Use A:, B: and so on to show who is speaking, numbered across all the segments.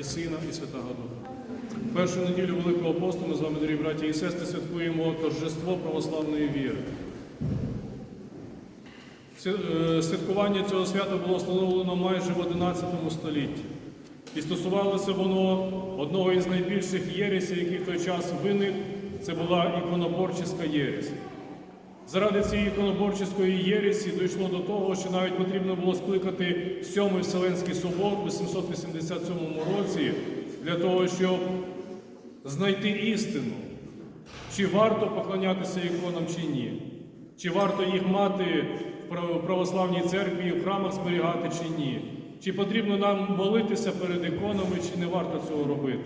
A: і Сина, і Святого Духа. Першу неділю Великого посту ми з вами, дорогі браті і сестри, святкуємо торжество православної віри. Е, Святкування цього свята було встановлено майже в 11 столітті. І стосувалося воно одного із найбільших єресів, який в той час виник, це була іконоборческа єресь. Заради цієї іконоборческої єресі дійшло до того, що навіть потрібно було скликати Сьомий Вселенський собор у 787 році для того, щоб знайти істину, чи варто поклонятися іконам чи ні, чи варто їх мати в православній церкві і в храмах зберігати чи ні, чи потрібно нам молитися перед іконами, чи не варто цього робити.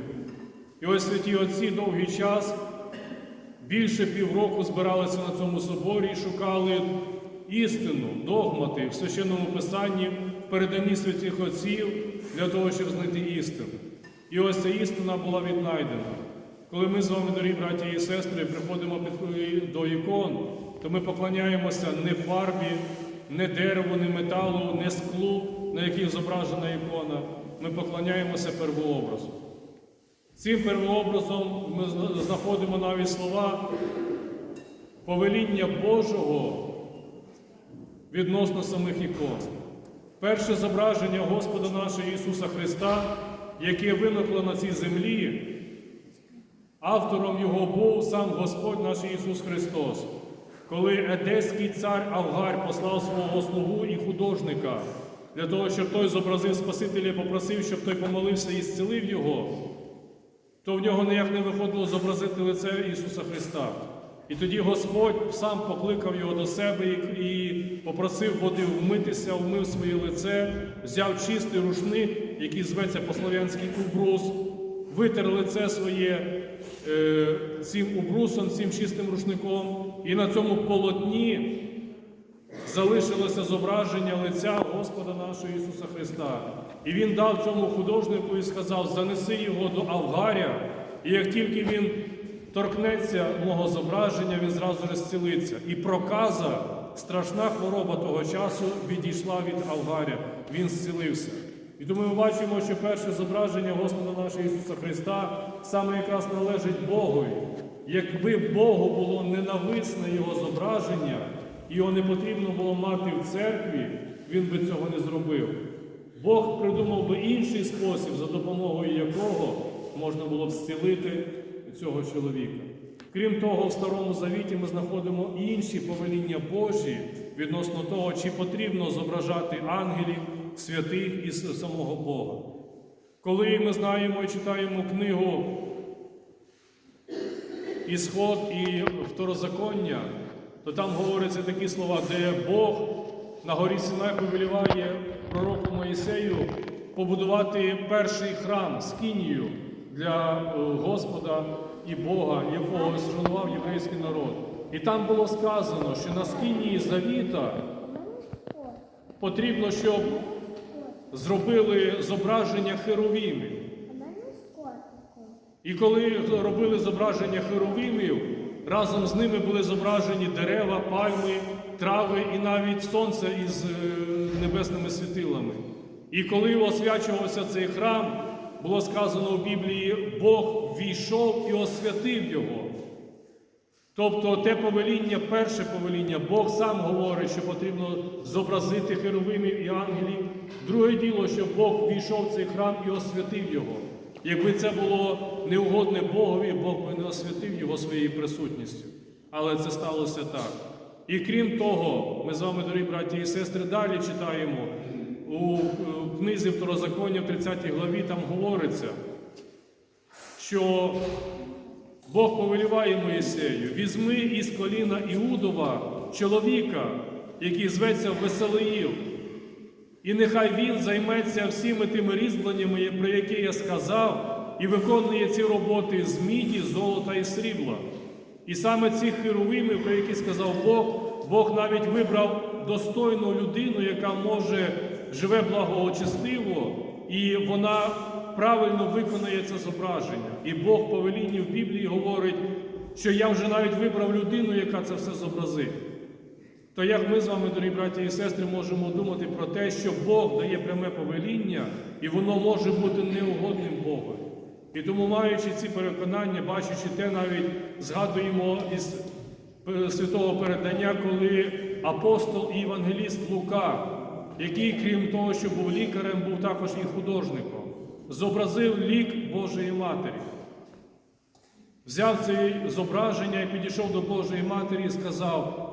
A: І ось святі отці довгий час більше півроку збиралися на цьому соборі і шукали істину, догмати в священному писанні, в переданні святих отців для того, щоб знайти істину. І ось ця істина була віднайдена. Коли ми з вами, дорогі браті і сестри, приходимо до ікон, то ми поклоняємося не фарбі, не дереву, не металу, не склу, на яких зображена ікона. Ми поклоняємося первообразу. Цим первообразом ми знаходимо навіть слова повеління Божого відносно самих ікон. Перше зображення Господа нашого Ісуса Христа, яке виникло на цій землі, автором його був сам Господь наш Ісус Христос. Коли Едеський цар Авгар послав свого слугу і художника для того, щоб той зобразив Спасителя і попросив, щоб той помолився і зцілив його, то в нього ніяк не виходило зобразити лице Ісуса Христа. І тоді Господь сам покликав його до себе і, попросив води вмитися, вмив своє лице, взяв чистий рушник, який зветься по-слов'янськи убрус, витер лице своє е, цим убрусом, цим чистим рушником, і на цьому полотні залишилося зображення лиця Господа нашого Ісуса Христа. І він дав цьому художнику і сказав: занеси його до Авгаря, і як тільки він торкнеться мого зображення, він зразу розцілиться. І проказа, страшна хвороба того часу, відійшла від Авгаря, він зцілився. І тому ми бачимо, що перше зображення Господа нашого Ісуса Христа саме якраз належить Богові. Якби Богу було ненависне Його зображення, його не потрібно було мати в церкві, він би цього не зробив. Бог придумав би інший спосіб, за допомогою якого можна було б зцілити цього чоловіка. Крім того, в Старому Завіті ми знаходимо інші повеління Божі відносно того, чи потрібно зображати ангелів, святих і самого Бога. Коли ми знаємо і читаємо книгу Ісход і Второзаконня, то там говоряться такі слова, де Бог на горі Синай повеліває пророку Моїсею побудувати перший храм скинію для е, Господа і Бога, якого зруйнував єврейський народ. І там було сказано, що на скинії завіта потрібно, щоб зробили зображення херовімів. І коли робили зображення херовимів, разом з ними були зображені дерева, пальми, трави і навіть сонце із е, небесними світилами. І коли освячувався цей храм, було сказано у Біблії, Бог війшов і освятив його. Тобто те повеління, перше повеління, Бог сам говорить, що потрібно зобразити херовимів і ангелів. Друге діло, що Бог війшов в цей храм і освятив його. Якби це було неугодне Богові, Бог би не освятив його своєю присутністю. Але це сталося так. І крім того, ми з вами, дорогі браті і сестри, далі читаємо у, у книзі Второзаконня в 30 главі, там говориться, що Бог повеліває Моїсею, візьми із коліна Іудова чоловіка, який зветься Веселиїв, і нехай він займеться всіми тими різьбленнями, про які я сказав, і виконує ці роботи з міді, золота і срібла. І саме цих херовимів, про які сказав Бог, Бог навіть вибрав достойну людину, яка може живе благоочестиво, і вона правильно виконує це зображення. І Бог по велінню в Біблії говорить, що я вже навіть вибрав людину, яка це все зобразить. То як ми з вами, дорогі браті і сестри, можемо думати про те, що Бог дає пряме повеління, і воно може бути неугодним Богу. І тому, маючи ці переконання, бачачи те, навіть згадуємо із е, святого передання, коли апостол і євангеліст Лука, який, крім того, що був лікарем, був також і художником, зобразив лік Божої Матері. Взяв це зображення і підійшов до Божої Матері і сказав,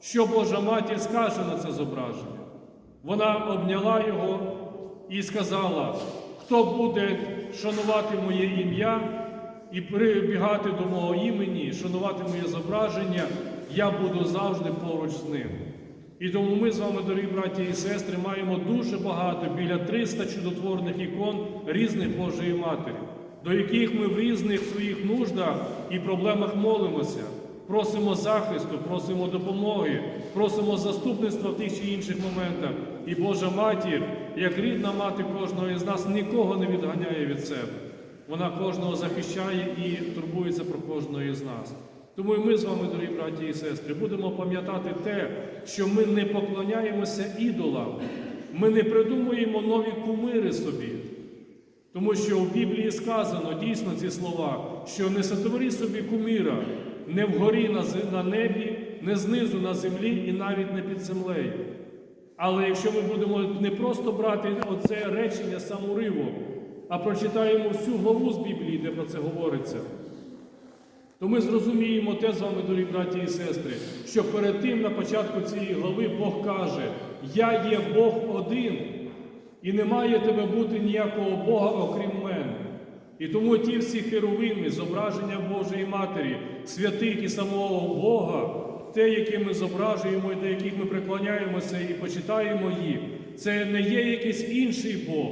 A: що Божа матір скаже на це зображення. Вона обняла його і сказала, хто буде шанувати моє ім'я і прибігати до мого імені, шанувати моє зображення, я буду завжди поруч з ним. І тому ми з вами, дорогі браті і сестри, маємо дуже багато, біля 300 чудотворних ікон різних Божої Матері, до яких ми в різних своїх нуждах і проблемах молимося. Просимо захисту, просимо допомоги, просимо заступництва в тих чи інших моментах. І Божа матір, як рідна мати кожного із нас, нікого не відганяє від себе. Вона кожного захищає і турбується про кожного із нас. Тому і ми з вами, дорогі браті і сестри, будемо пам'ятати те, що ми не поклоняємося ідолам, ми не придумуємо нові кумири собі. Тому що в Біблії сказано дійсно ці слова, що не сотвори собі куміра не вгорі на небі, не знизу на землі і навіть не під землею. Але якщо ми будемо не просто брати оце речення самуривом, а прочитаємо всю главу з Біблії, де про це говориться, то ми зрозуміємо те з вами, дорогі браті і сестри, що перед тим на початку цієї глави Бог каже: Я є Бог один, і не має тебе бути ніякого Бога, окрім мене. І тому ті всі херовими, зображення Божої Матері, святих і самого Бога, те, яке ми зображуємо і до яких ми преклоняємося і почитаємо їх, це не є якийсь інший Бог,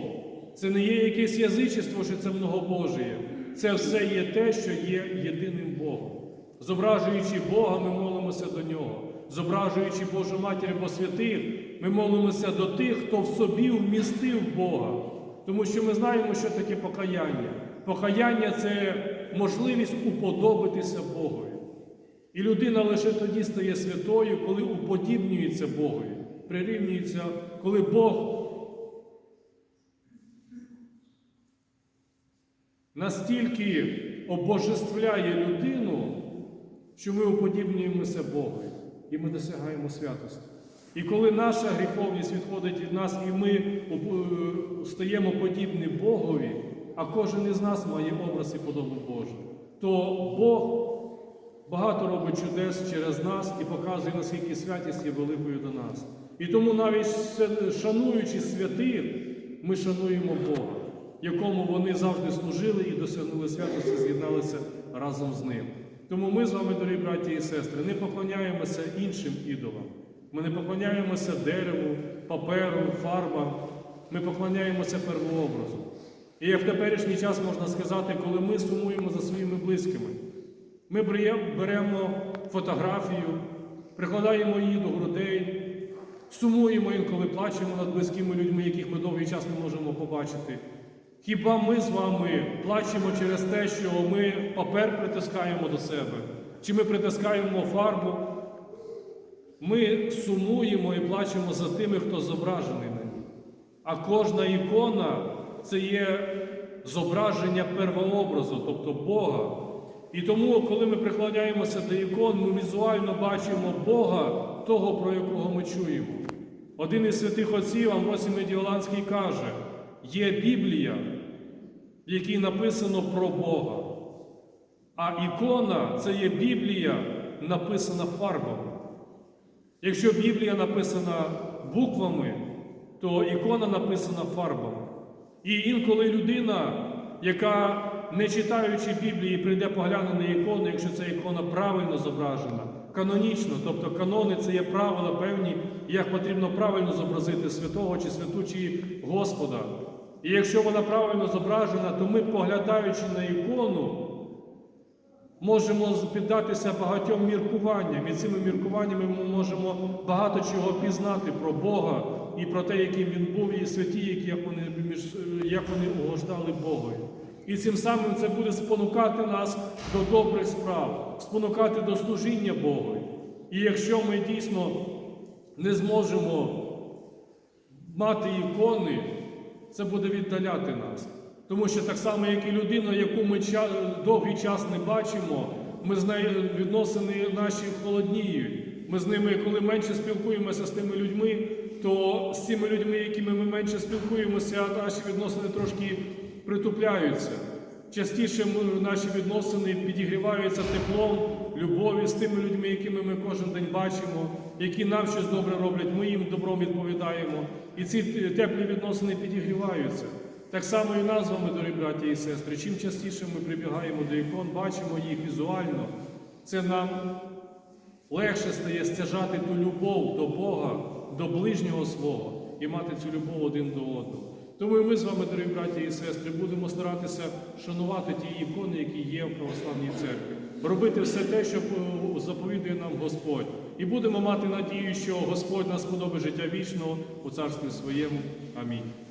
A: це не є якесь язичество, що це многобожіє. Це все є те, що є єдиним Богом. Зображуючи Бога, ми молимося до Нього. Зображуючи Божу Матір або святих, ми молимося до тих, хто в собі вмістив Бога. Тому що ми знаємо, що таке покаяння. Покаяння це можливість уподобитися Богові. І людина лише тоді стає святою, коли уподібнюється Богові, прирівнюється, коли Бог настільки обожествляє людину, що ми уподібнюємося Богові і ми досягаємо святості. І коли наша гріховність відходить від нас, і ми е, стаємо подібні Богові, а кожен із нас має образ і подобу Божу, то Бог багато робить чудес через нас і показує, наскільки святість є великою до нас. І тому навіть шануючи святих, ми шануємо Бога, якому вони завжди служили і досягнули святості, з'єдналися разом з ним. Тому ми з вами, дорогі браті і сестри, не поклоняємося іншим ідолам. Ми не поклоняємося дереву, паперу, фарбам. Ми поклоняємося первообразу. І як в теперішній час можна сказати, коли ми сумуємо за своїми близькими, ми беремо фотографію, прикладаємо її до грудей, сумуємо інколи плачемо над близькими людьми, яких ми довгий час не можемо побачити. Хіба ми з вами плачемо через те, що ми папер притискаємо до себе, чи ми притискаємо фарбу? Ми сумуємо і плачемо за тими, хто зображений на ній. А кожна ікона це є зображення первообразу, тобто Бога. І тому, коли ми прикладаємося до ікон, ми візуально бачимо Бога, того, про якого ми чуємо. Один із святих отців, Амвросій Медіоланський, каже: є Біблія, в якій написано про Бога. А ікона це є Біблія, написана фарбами. Якщо Біблія написана буквами, то ікона написана фарбами. І інколи людина, яка, не читаючи Біблії, прийде погляне на ікону, якщо ця ікона правильно зображена, канонічно, тобто канони це є правила певні, як потрібно правильно зобразити святого чи святу, чи Господа. І якщо вона правильно зображена, то ми, поглядаючи на ікону, можемо піддатися багатьом міркуванням, і цими міркуваннями ми можемо багато чого пізнати про Бога і про те, яким він був, і святі, як вони як вони угождали Богові. І цим самим це буде спонукати нас до добрих справ, спонукати до служіння Богові. І якщо ми дійсно не зможемо мати ікони, це буде віддаляти нас. Тому що так само, як і людина, яку ми довгий час не бачимо, ми з нею відносини наші холодніють. Ми з ними, коли менше спілкуємося з тими людьми, то з цими людьми, якими ми менше спілкуємося, наші відносини трошки притупляються. Частіше наші відносини підігріваються теплом, любов'ю з тими людьми, якими ми кожен день бачимо, які нам щось добре роблять, ми їм добром відповідаємо. І ці теплі відносини підігріваються. Так само і нас з вами, дорогі браті і сестри. Чим частіше ми прибігаємо до ікон, бачимо їх візуально, це нам легше стає стяжати ту любов до Бога, до ближнього свого і мати цю любов один до одного. Тому і ми з вами, дорогі браті і сестри, будемо старатися шанувати ті ікони, які є в православній церкві, робити все те, що е, заповідує нам Господь. І будемо мати надію, що Господь нас подобає життя вічного у царстві своєму. Амінь.